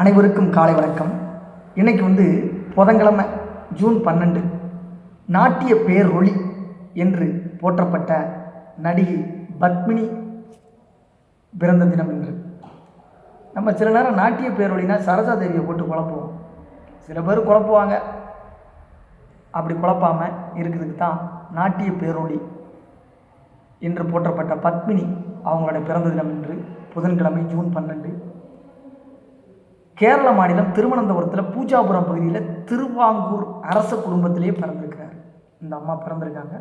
அனைவருக்கும் காலை வணக்கம். இன்றைக்கி வந்து புதன்கிழமை ஜூன் பன்னெண்டு. நாட்டிய பேரொளி என்று போற்றப்பட்ட நடிகை பத்மினி பிறந்த தினம் என்று நம்ம சில நேரம் நாட்டிய பேரொழினா சரசா தேவியை போட்டு குழப்புவோம். சில பேர் குழப்புவாங்க. அப்படி குழப்பாமல் இருக்கிறதுக்கு தான் நாட்டிய பேரொளி என்று போற்றப்பட்ட பத்மினி அவங்களோட பிறந்த தினம் என்று புதன்கிழமை ஜூன் பன்னெண்டு. கேரள மாநிலம் திருவனந்தபுரத்தில் பூஜாபுரம் பகுதியில் திருவாங்கூர் அரச குடும்பத்திலேயே பிறந்திருக்கிறார். இந்த அம்மா பிறந்திருக்காங்க.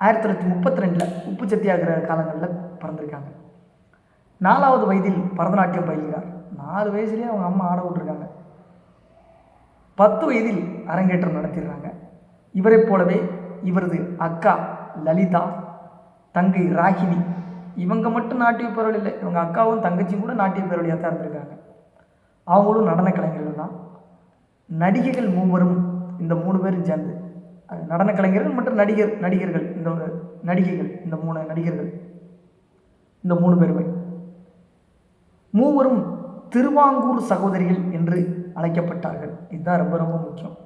ஆயிரத்தி தொள்ளாயிரத்தி முப்பத்தி ரெண்டில் உப்பு சத்தியாகிற காலங்களில் பிறந்திருக்காங்க. நாலாவது வயதில் பரதநாட்டியம் பயில்கிறார். நாலு வயசுலேயே அவங்க அம்மா ஆட விட்டுருக்காங்க. பத்து வயதில் அரங்கேற்றம் நடத்திடுறாங்க. இவரைப் போலவே இவரது அக்கா லலிதா தங்கை ராகினி இவங்க மட்டும் நாட்டிய பேரொழி இல்லை இவங்க அக்காவும் தங்கச்சியும் கூட நாட்டிய பேரொழியாக தான் இருந்திருக்காங்க. அவங்களும் நடன கலைஞர்கள் தான். நடிகைகள் மூவரும் இந்த மூணு பேரும் சேர்ந்து நடன கலைஞர்கள் மற்றும் நடிகர் நடிகர்கள் இந்த நடிகைகள் இந்த மூணு நடிகர்கள் இந்த மூணு பேருமே. மூவரும் திருவாங்கூர் சகோதரிகள் என்று அழைக்கப்பட்டார்கள். இதுதான் ரொம்ப ரொம்ப முக்கியம்.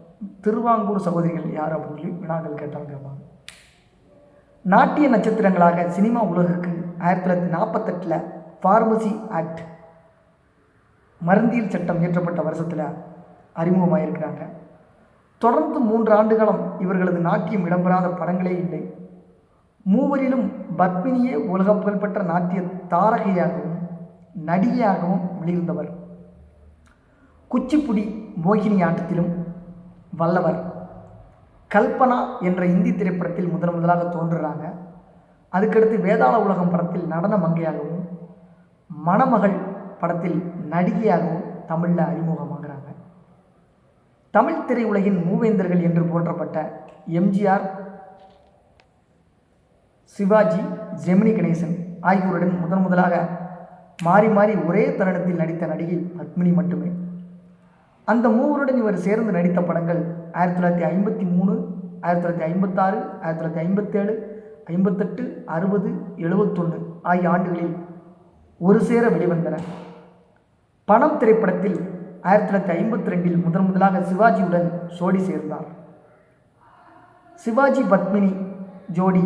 திருவாங்கூர் சகோதரிகள் யார் அப்படின்னு சொல்லி வினாக்கள் கேட்டாங்க நாட்டிய நட்சத்திரங்களாக சினிமா உலகுக்கு ஆயிரத்தி தொள்ளாயிரத்தி நாற்பத்தெட்டில் ஃபார்மசி ஆக்ட் மருந்தியல் சட்டம் இயற்றப்பட்ட வருஷத்தில் அறிமுகமாயிருக்கிறாங்க. தொடர்ந்து மூன்று ஆண்டுகளும் இவர்களது நாட்டியம் இடம்பெறாத படங்களே இல்லை. மூவரிலும் பத்மினியே உலக புகழ்பெற்ற நாட்டிய தாரகையாகவும் நடிகையாகவும் வெளியிருந்தவர். குச்சிப்புடி மோகினி ஆட்டத்திலும் வல்லவர். கல்பனா என்ற இந்தி திரைப்படத்தில் முதன் முதலாக தோன்றுறாங்க. அதுக்கடுத்து வேதாள உலகம் படத்தில் நடன மங்கையாகவும் மணமகள் படத்தில் நடிகையாகவும் தமிழில் அறிமுகமாகிறாங்க தமிழ் திரையுலகின் மூவேந்தர்கள் என்று போற்றப்பட்ட எம்ஜிஆர் சிவாஜி ஜெமினி கணேசன் ஆகியோருடன் முதன் முதலாக மாறி மாறி ஒரே தருணத்தில் நடித்த நடிகை பத்மினி மட்டுமே. அந்த மூவருடன் இவர் சேர்ந்து நடித்த படங்கள் ஆயிரத்தி தொள்ளாயிரத்தி ஐம்பத்தி மூணு ஆயிரத்தி தொள்ளாயிரத்தி ஐம்பத்தாறு ஆயிரத்தி தொள்ளாயிரத்தி ஐம்பத்தேழு ஐம்பத்தெட்டு அறுபது எழுபத்தொன்று ஆகிய ஆண்டுகளில் ஒரு சேர வெளிவந்தன. பணம் திரைப்படத்தில் ஆயிரத்தி தொள்ளாயிரத்தி ஐம்பத்தி ரெண்டில் முதன் முதலாக சிவாஜியுடன் ஜோடி சேர்ந்தார். சிவாஜி பத்மினி ஜோடி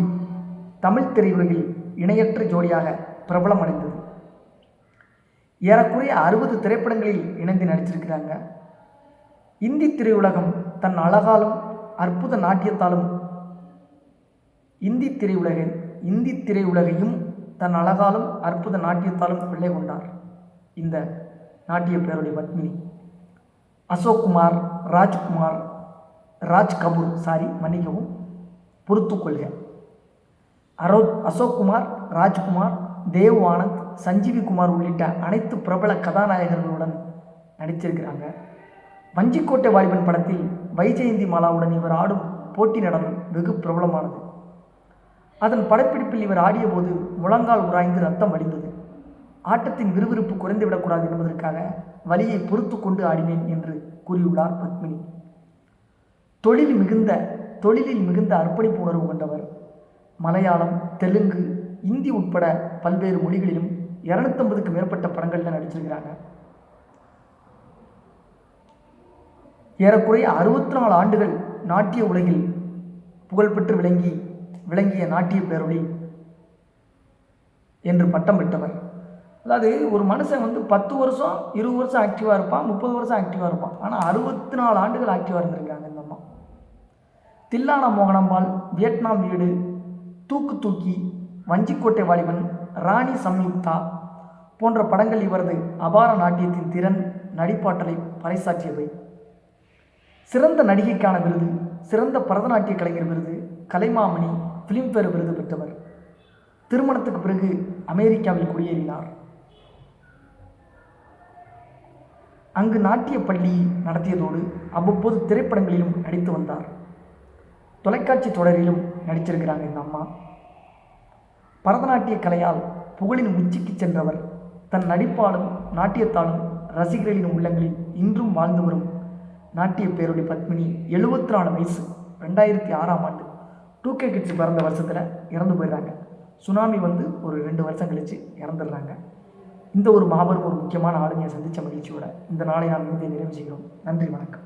தமிழ் திரையுலகில் இணையற்ற ஜோடியாக பிரபலம் அடைந்தது. ஏறக்குறைய அறுபது திரைப்படங்களில் இணைந்து நடிச்சிருக்கிறாங்க இந்தி திரையுலகம் தன் அழகாலும் அற்புத நாட்டியத்தாலும் இந்தி திரையுலக இந்தி திரையுலகையும் தன் அழகாலும் அற்புத நாட்டியத்தாலும் பிள்ளை கொண்டார். இந்த நாட்டிய பேருடைய பத்மினி. அசோக் குமார் ராஜ்குமார் ராஜ் கபூர் சாரி மன்னிக்கவும் பொறுத்து கொள்க அரோ அசோக் குமார் ராஜ்குமார் தேவ் ஆனந்த் சஞ்சீவி குமார் உள்ளிட்ட அனைத்து பிரபல கதாநாயகர்களுடன் நடித்திருக்கிறாங்க. வஞ்சிக்கோட்டை வாலிபன் படத்தில் வைஜெயந்தி மாலாவுடன் இவர் ஆடும் போட்டி நடனம் வெகு பிரபலமானது. அதன் படப்பிடிப்பில் இவர் ஆடியபோது முழங்கால் உராய்ந்து ரத்தம் வடிந்தது ஆட்டத்தின் விறுவிறுப்பு குறைந்துவிடக்கூடாது என்பதற்காக வலியை பொறுத்து கொண்டு ஆடினேன் என்று கூறியுள்ளார் பத்மினி. தொழில் மிகுந்த தொழிலில் மிகுந்த அர்ப்பணிப்பு உணர்வு கொண்டவர். மலையாளம் தெலுங்கு இந்தி உட்பட பல்வேறு மொழிகளிலும் இரநூத்தம்பதுக்கு மேற்பட்ட படங்களில் நடிச்சிருக்கிறாங்க. ஏறக்குறைய அறுபத்தி நாலு ஆண்டுகள் நாட்டிய உலகில் புகழ்பெற்று விளங்கி விளங்கிய நாட்டிய பேரொழி என்று பட்டம் பெற்றவர். அதாவது ஒரு மனுஷன் வந்து பத்து வருஷம் இருபது வருஷம் ஆக்டிவாக இருப்பான் முப்பது வருஷம் ஆக்டிவாக இருப்பான். ஆனால் அறுபத்தி நாலு ஆண்டுகள் ஆக்டிவாக இருந்திருக்காங்க இந்த அம்மா. தில்லான மோகனம்பால் வியட்நாம் வீடு தூக்கு தூக்கி வஞ்சிக்கோட்டை வாலிபன் ராணி சம்யுக்தா போன்ற படங்கள் இவரது அபார நாட்டியத்தின் திறன் நடிப்பாற்றலை பறைசாற்றியவை சிறந்த நடிகைக்கான விருது சிறந்த பரதநாட்டிய கலைஞர் விருது கலைமாமணி பிலிம்பேர் விருது பெற்றவர். திருமணத்துக்கு பிறகு அமெரிக்காவில் குடியேறினார். அங்கு நாட்டிய பள்ளி நடத்தியதோடு அவ்வப்போது திரைப்படங்களிலும் நடித்து வந்தார். தொலைக்காட்சி தொடரிலும் நடிச்சிருக்கிறாங்க இந்த அம்மா. பரதநாட்டிய கலையால் புகழின் உச்சிக்கு சென்றவர் தன் நடிப்பாலும் நாட்டியத்தாலும் ரசிகர்களின் உள்ளங்களில் இன்றும் வாழ்ந்து வரும் நாட்டிய பேருடைய பத்மினி எழுபத்தி நாலு வயசு ரெண்டாயிரத்தி ஆறாம் ஆண்டு டூ கே கிட்ஸ் பிறந்த வருஷத்தில் இறந்து போயிடுறாங்க. சுனாமி வந்து ஒரு ரெண்டு வருஷம் கழித்து இறந்துடுறாங்க. இந்த ஒரு மாபெரும் ஒரு முக்கியமான ஆளுமையை சந்தித்த மகிழ்ச்சியோட இந்த நாளை நான் இந்திய நிறைவு செய்கிறோம். நன்றி வணக்கம்.